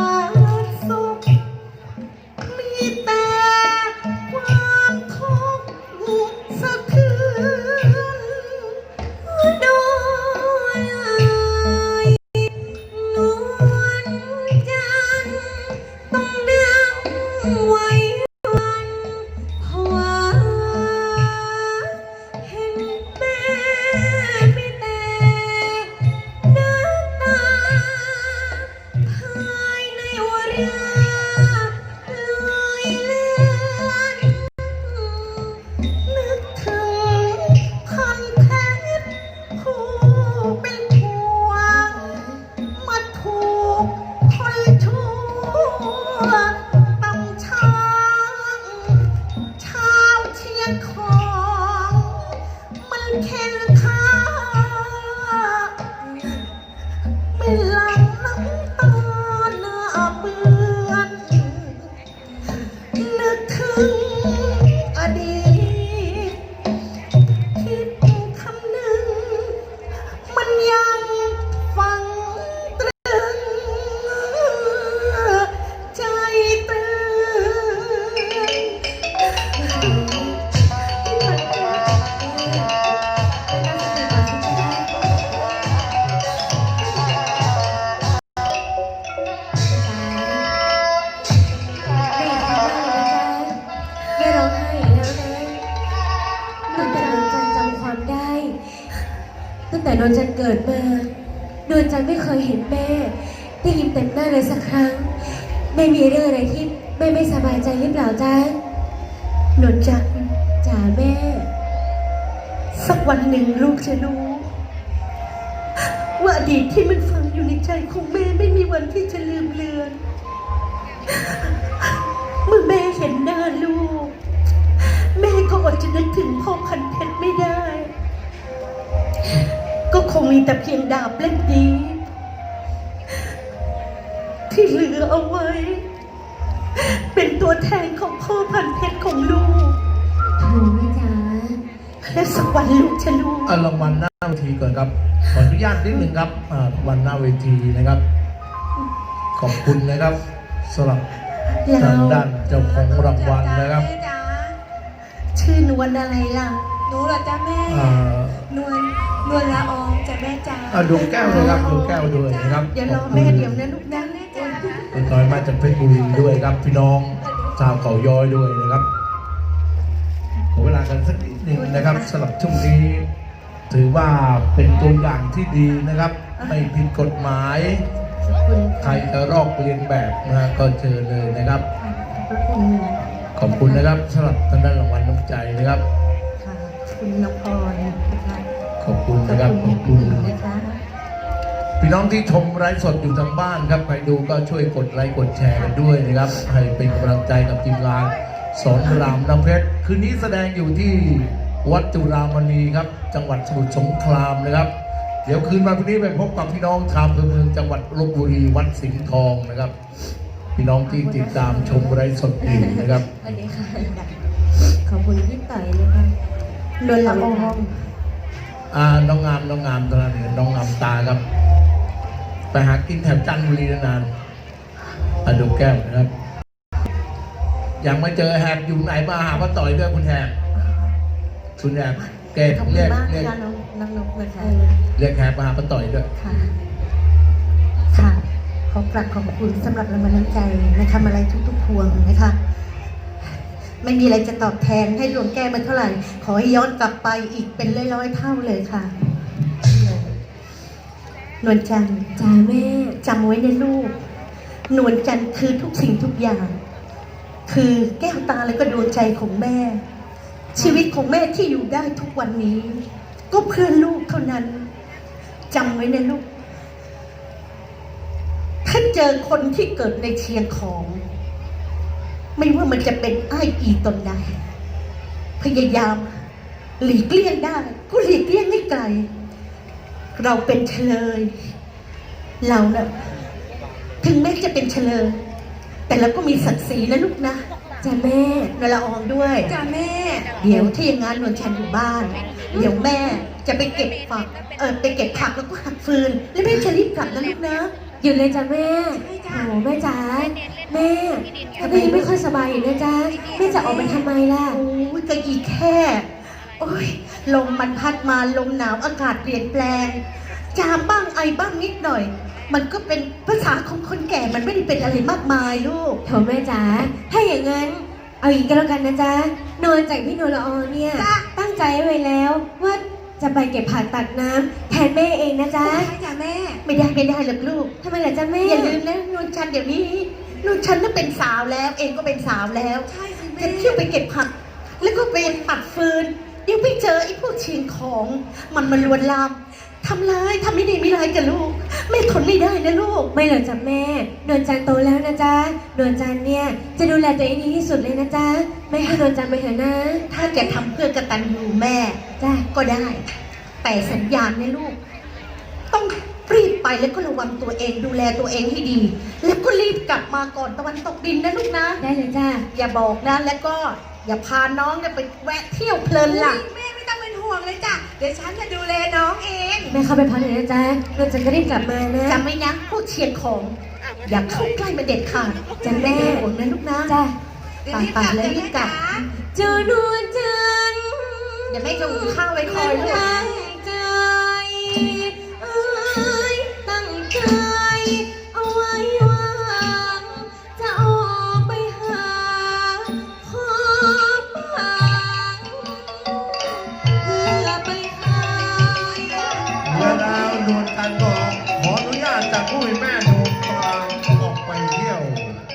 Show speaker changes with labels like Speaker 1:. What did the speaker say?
Speaker 1: ข ในจัน
Speaker 2: เกิดมา นวลจันทร์ไม่เคยเห็นแม่ ได้ยิ้มเต็มหน้าเลยสักครั้ง ไม่มีเรื่องอะไรที่แม่ไม่สบายใจหรือเปล่าจ๊ะ
Speaker 1: หนวลจัน
Speaker 2: จ๋าแม่
Speaker 1: สักวันหนึ่งลูกจะรู้ว่าอดีตที่มันฝังอยู่ในใจของแม่ไม่มีวันที่จะลืมเลือน เมื่อแม่เห็นหน้าลูก แม่ก็อดจะนึกถึงพ่อพันเพชรไม่ได้ มีแต่เพียงดาบเล่มนี้ ที่เหลือเอาไว้ เป็นตัวแทนของพ่อพันเพชรของลูก
Speaker 2: โถแม่จ๋า
Speaker 1: และสักวันลูกจะรู้
Speaker 3: เอารางวัลหน้าเวทีก่อนครับ ขออนุญาตนิดหนึ่งครับอ่ารางวัลหน้าเวทีนะครับ ขอบคุณนะครับสำหรับทางด้านเจ้าของรางวัลนะครับ
Speaker 1: แม่จ๋าชื่อนวลอะไรล่ะ
Speaker 4: หนูเหรอจ้าแม่
Speaker 3: อ่าน
Speaker 4: วลนวลละออง จ้ะแม่จ้า
Speaker 3: อ่าดวงแก้วนะครับดวงแก้วด้วยนะครับ
Speaker 1: เดี๋ยวรอ
Speaker 3: ขบคุณ
Speaker 1: แม่เดี๋ยวนะลูกนะ
Speaker 4: แม่จ้า
Speaker 3: คุณน้อยมาจากเพชรบุรีด้วยครับ พี่น้องชาวเขาย้อยด้วยนะครับขอเวลากันสักนิดหนึ่งนะครับสำหรับช่วงนี้ถือว่าเป็นตัวอย่างที่ดีนะครับ ไม่ผิดกฎหมาย
Speaker 1: ขอบคุณ
Speaker 3: ใครจะรอกเรียนแบบนะฮะก็เชิญเลยนะครับ
Speaker 1: ขอบคุณ
Speaker 3: ขอบคุณนะครับสำหรับทางด้านรางวัลน้ำใจนะครับ
Speaker 1: ค่ะขอบคุณน้องพรนะคะ
Speaker 3: ขอบคุณ
Speaker 1: ขอบ
Speaker 3: นะครับ
Speaker 1: คุ
Speaker 3: ข
Speaker 1: ณ
Speaker 3: อบคุณ
Speaker 1: นะคะ
Speaker 3: พี่น้องที่ชมไลฟ์สดอยู่ทางบ้านครับใครดูก็ช่วยกดไลค์กดแชร์กันด้วยนะครับ ให้เป็นกำลังใจกับทีมงานสอนรามน้ำเพชรคืนนี้แสดงอยู่ที่วัดจุฬามณีครับ จังหวัดสมุทรสงครามนะครับ เดี๋ยวคืนวันพรุ่งนี้ไปพบกับพี่น้องชาวอำเภอเมืองจังหวัดลบบุรีวัดสิงห์ทองนะครับ พี่น้องที่ติดตามชมไลฟ์สดอยู่นะครับ
Speaker 2: สวัสดีค่ะขอบคุณพี่ต่อยนะคะ
Speaker 1: นวลละออง
Speaker 3: อ่าน้องงามน้องงามตอนนั้นเนี่ยน้องงามตาครับ ไปหากินแถวจันทบุรีนานๆอะดูแก้วนะครับ ยังไม่เจอแหบอยู่ไหนมาหาป้าต่อยด้วยคุณแหบคุณแหบแก
Speaker 1: ขอบคุ
Speaker 3: เรี
Speaker 1: ณ
Speaker 3: ยก
Speaker 1: มาก
Speaker 3: เรียก
Speaker 1: ค่ะน้องน้องนกนะคะ
Speaker 3: เรียกแหบมาหาป้าต่อยด้วย
Speaker 1: ค่ะค่ะขอกราบขอบคุณสำหรับรางวัลน้ำใจนะคะมาลัยทุกๆพวงนะคะ ไม่มีอะไรจะตอบแทนให้หลวงแก้มาเท่าไหร่ ขอให้ย้อนกลับไปอีกเป็นร้อยๆเท่าเลยค่ะ นวลจันทร์
Speaker 2: จ๋าแม่
Speaker 1: จำไว้ในลูก นวลจันทร์คือทุกสิ่งทุกอย่าง คือแก้วตาและก็ดวงใจของแม่ ชีวิตของแม่ที่อยู่ได้ทุกวันนี้ ก็เพื่อลูกเท่านั้นจำไว้นะลูก ถ้าเจอคนที่เกิดในเชียงของ ไม่ว่ามันจะเป็นไอ้ายอีตนใดพยายาม หลีกเลี่ยงได้ก็หลีกเลี่ยงให้ไกล เราเป็นเฉลย เราเนะ่ะถึงแม้จะเป็นเฉลย แต่เราก็มีศักดิ์ศรีนะลูกนะ
Speaker 2: จจ้ะแม่
Speaker 1: นวลละอองด้วย
Speaker 4: จ้าแม่
Speaker 1: เดี๋ยวที่อย่างนั้นนวลชันอยู่บ้าน เดี๋ยวแม่จะไปเก็บผักเออไปเก็บผักแล้วก็หักฟืน แล้วแม่จะรีบกลับนะลูกนะ
Speaker 2: หยุดเลยจ้ะแม่โอ้แม่จ๋าแม่ถ้าแม่ยังไม่ค่อยสบายอยู่นะจ๊ะแม่จะออกมาทำไมล่ะ
Speaker 1: โอ้ยก็อีแค่โอ้ยลมมันพัดมาลมหนาวอากาศเปลี่ยนแปลง จามบ้างไอบ้างนิดหน่อย มันก็เป็นภาษาของคนแก่มันไม่ได้เป็นอะไรมากมายลูก
Speaker 2: โถแม่จ๋าถ้าอย่างนั้น เอาอย่างนี้ก็แล้วกันนะจ๊ะนอนจากพี่นวลละออเนี่ย
Speaker 1: จ้ะ
Speaker 2: ตั้งใจไว้แล้วว่าจะไปเก็บผักตักน้ำแทนแม่เองนะจ๊ะ
Speaker 4: ใช่จ้าแม่
Speaker 1: ไม่ได้ไม่ได้หรอกลูก
Speaker 2: ทำไมล่ะจ๊ะแม่
Speaker 1: อย่าลืมนะนวลชันเดี๋ยวนี้นวลชันก็เป็นสาวแล้ว เองก็เป็นสาวแล้ว
Speaker 4: ใช่สิ
Speaker 1: จะ
Speaker 4: แม่
Speaker 1: เที่ยวไปเก็บผัก แล้วก็ไปปัดฟืนเดี๋ยวไปเจอไอ้พวกเชียงของ มันมาลวนลามทำร้ายทำไม่ดีไม่ร้ายกับลูกแม่ทนไม่ได้นะลูก
Speaker 2: ไม่หรอกจ้ะแม่ นวลจันทร์โตแล้วนะจ๊ะ นวลจันทร์เนี่ยจะดูแลตัวเองดีที่สุดเลยนะจ๊ะ ไม่ให้นวลจันทร์ไปเถอะนะ
Speaker 1: ถ้าจะทำเพื่อกตัญญูแม่
Speaker 2: จ้ะ
Speaker 1: ก็ได้ แต่สัญญาณนะลูก ต้องรีบไป แล้วก็ระวังตัวเองดูแลตัวเองให้ดี แล้วก็รีบกลับมาก่อนตะวันตกดินนะลูกนะ
Speaker 2: ได้เลยจ้ะ
Speaker 1: อย่าบอกนะแล้วก็อย่าพาน้องเนี่ยไปแวะเที่ยวเพลินล่ะ
Speaker 4: แม่ไม่ต้องเป็นห่วงเลยจ้ะ เดี๋ยวฉันจะดูแลน้องเอง
Speaker 2: แม่เข้าไปพักเลยนะจ๊ะนวลจันทร์ก็รีบกลับมานะ
Speaker 1: จำไว้นะพวกเชียงของ อย่าเข้าใกล้มาเด็ดขาด
Speaker 2: จ้ะแม่
Speaker 1: เป็นห่วงนะลูกนะ
Speaker 2: จ้ะ
Speaker 4: เดี๋ยวรีบกลับ
Speaker 1: ไปๆเลย
Speaker 4: จ้ะ
Speaker 1: รี
Speaker 4: แม่
Speaker 1: บกลั
Speaker 4: จ๋า
Speaker 1: บ
Speaker 2: เจ้านวลจันทร์
Speaker 1: เดี๋ยวแม่จะหุงข้าวไว้คอยลูก
Speaker 2: เงินหาย